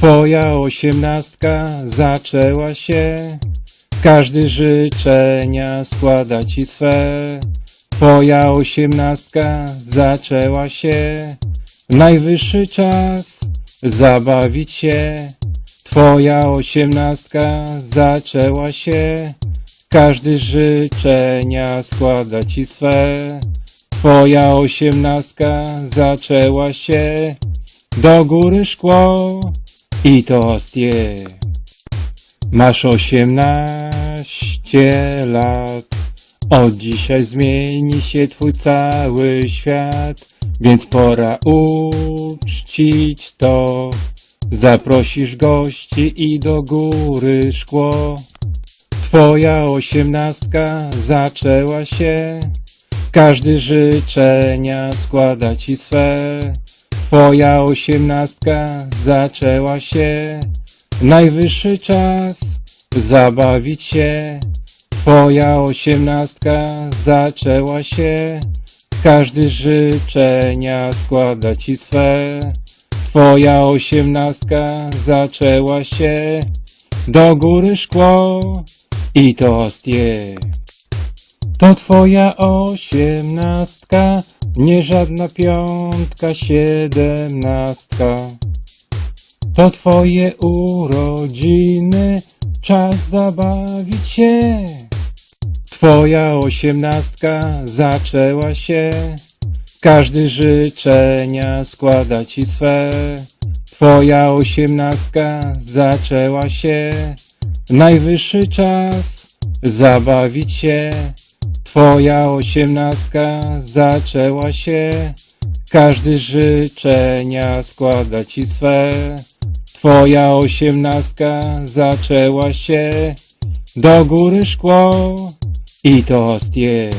Twoja osiemnastka zaczęła się, każdy życzenia składa ci swe. Twoja osiemnastka zaczęła się, najwyższy czas zabawić się. Twoja osiemnastka zaczęła się, każdy życzenia składa ci swe. Twoja osiemnastka zaczęła się, do góry szkło i toastie. Masz osiemnaście lat, od dzisiaj zmieni się twój cały świat, więc pora uczcić to. Zaprosisz gości i do góry szkło. Twoja osiemnastka zaczęła się, każdy życzenia składa ci swe. Twoja osiemnastka zaczęła się, najwyższy czas zabawić się. Twoja osiemnastka zaczęła się, każdy życzenia składa ci swe. Twoja osiemnastka zaczęła się, do góry szkło i toastie. To twoja osiemnastka, nie żadna piątka, siedemnastka. To twoje urodziny, czas zabawić się. Twoja osiemnastka zaczęła się, każdy życzenia składa ci swe. Twoja osiemnastka zaczęła się, najwyższy czas zabawić się. Twoja osiemnastka zaczęła się, każdy życzenia składa ci swe. Twoja osiemnastka zaczęła się, do góry szkło i toastie.